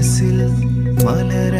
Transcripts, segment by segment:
மனசில் மலர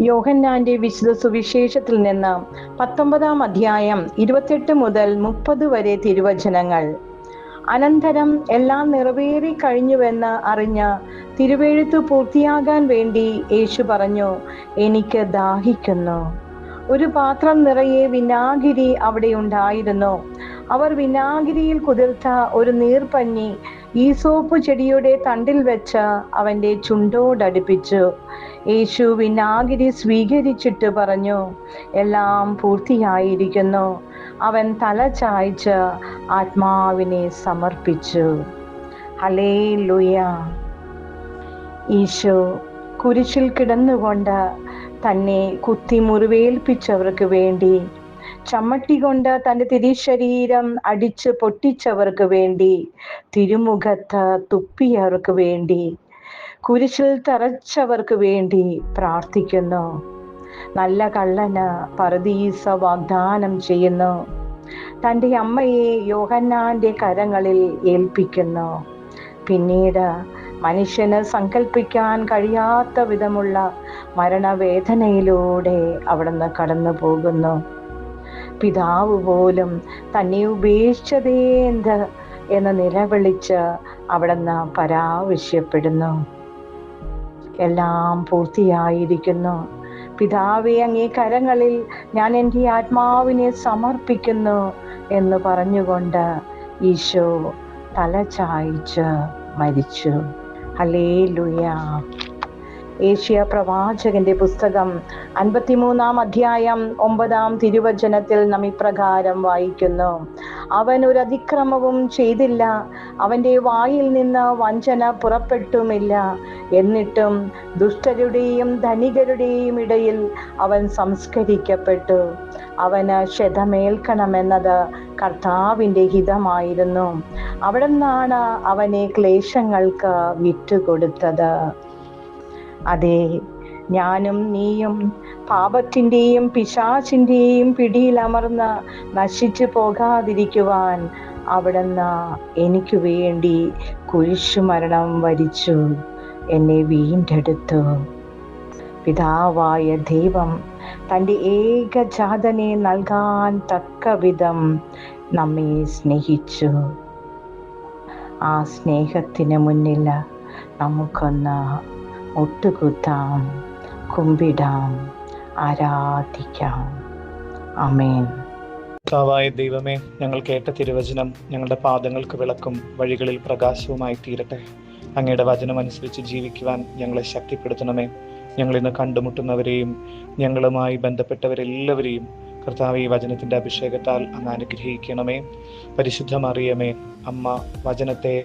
യോഹന്നാന്റെ വിശുദ്ധ സുവിശേഷത്തിൽ നിന്ന് പത്തൊമ്പതാം അധ്യായം ഇരുപത്തെട്ട് മുതൽ മുപ്പത് വരെ തിരുവചനങ്ങൾ. അനന്തരം എല്ലാം നിറവേറി കഴിഞ്ഞുവെന്ന് അറിഞ്ഞ് തിരുവെഴുത്ത് പൂർത്തിയാകാൻ വേണ്ടി യേശു പറഞ്ഞു എനിക്ക് ദാഹിക്കുന്നു. ഒരു പാത്രം നിറയെ വിനാഗിരി അവിടെ ഉണ്ടായിരുന്നു. അവർ വിനാഗിരിയിൽ കുതിർത്ത ഒരു നീർപ്പഞ്ഞി ഈസോപ്പ് ചെടിയുടെ തണ്ടിൽ വെച്ച് അവന്റെ ചുണ്ടോടടുപ്പിച്ചു. യേശു വിനാഗിരി സ്വീകരിച്ചിട്ട് പറഞ്ഞു എല്ലാം പൂർത്തിയായിരിക്കുന്നു. അവൻ തല ചായ്ച്ച് ആത്മാവിനെ സമർപ്പിച്ചു. ഹലേ ലുയ ഈശോ കുരിശിൽ കിടന്നുകൊണ്ട് തന്നെ കുത്തി മുറിവേൽപ്പിച്ചവർക്ക് വേണ്ടി ചമ്മട്ടി കൊണ്ട് തന്റെ തിരിശരീരം അടിച്ച് പൊട്ടിച്ചവർക്ക് വേണ്ടി തിരുമുഖത്ത് തുപ്പിയവർക്ക് വേണ്ടി കുരിശിൽ തറച്ചവർക്ക് വേണ്ടി പ്രാർത്ഥിക്കുന്നു. നല്ല കള്ളന് പറദീസ വാഗ്ദാനം ചെയ്യുന്നു. തന്റെ അമ്മയെ യോഹന്നാന്റെ കരങ്ങളിൽ ഏൽപ്പിക്കുന്നു. പിന്നീട് മനുഷ്യന് സങ്കല്പിക്കാൻ കഴിയാത്ത വിധമുള്ള മരണവേദനയിലൂടെ അവിടുന്ന് കടന്നു പോകുന്നു പിതാവ് പോലും തന്നെ ഉപേക്ഷിച്ചതേന്ത് എന്ന് നിലവിളിച്ച് അവിടുന്ന് പരാവശ്യപ്പെടുന്നു എല്ലാം പൂർത്തിയായിരിക്കുന്നു. പിതാവെ അങ്ങേ കരങ്ങളിൽ ഞാൻ എന്റെ ആത്മാവിനെ സമർപ്പിക്കുന്നു എന്ന് പറഞ്ഞുകൊണ്ട് ഈശോ തല ചായ്ച്ച് മരിച്ചു. ഹലേ ലുയാ ഏഷ്യ പ്രവാചകന്റെ പുസ്തകം അൻപത്തിമൂന്നാം അധ്യായം ഒമ്പതാം തിരുവചനത്തിൽ നാം ഇപ്രകാരം വായിക്കുന്നു. അവൻ ഒരു അതിക്രമവും ചെയ്തില്ല. അവന്റെ വായിൽ നിന്ന് വഞ്ചന പുറപ്പെട്ടുമില്ല. എന്നിട്ടും ദുഷ്ടരുടെയും ധനികരുടെയും ഇടയിൽ അവൻ സംസ്കരിക്കപ്പെട്ടു. അവന് ക്ഷതമേൽക്കണമെന്നത് കർത്താവിന്റെ ഹിതമായിരുന്നു. അവിടെ നിന്നാണ് അവനെ ക്ലേശങ്ങൾക്ക് വിറ്റുകൊടുത്തത് അതെ ഞാനും നീയും പാപത്തിന്റെയും പിശാചിന്റെയും പിടിയിലമർന്ന് നശിച്ചു പോകാതിരിക്കുവാൻ അവിടുന്ന് എനിക്ക് വേണ്ടി കുരിശുമരണം വരിച്ചു. എന്നെ വീണ്ടെടുത്തു. പിതാവായ ദൈവം തന്റെ ഏകജാതനെ നൽകാൻ തക്ക വിധം നമ്മെ സ്നേഹിച്ചു. ആ സ്നേഹത്തിന് മുന്നിൽ നമുക്കൊന്ന് മുട്ടുകുത്താം കുമ്പിടാം ആരാധിക്കാം. അമേൻ കർത്താവായ ദൈവമേ ഞങ്ങൾ കേട്ട തിരുവചനം ഞങ്ങളുടെ പാദങ്ങൾക്ക് വിളക്കും വഴികളിൽ പ്രകാശവുമായി തീരട്ടെ. അങ്ങയുടെ വചനം അനുസരിച്ച് ജീവിക്കുവാൻ ഞങ്ങളെ ശക്തിപ്പെടുത്തണമേ. ഞങ്ങൾ ഇന്ന് കണ്ടുമുട്ടുന്നവരെയും ഞങ്ങളുമായി ബന്ധപ്പെട്ടവരെല്ലാവരെയും കർത്താവ് ഈ വചനത്തിന്റെ അഭിഷേകത്താൽ അങ്ങ് അനുഗ്രഹിക്കണമേ. പരിശുദ്ധമറിയമേ അമ്മ വചനത്തെ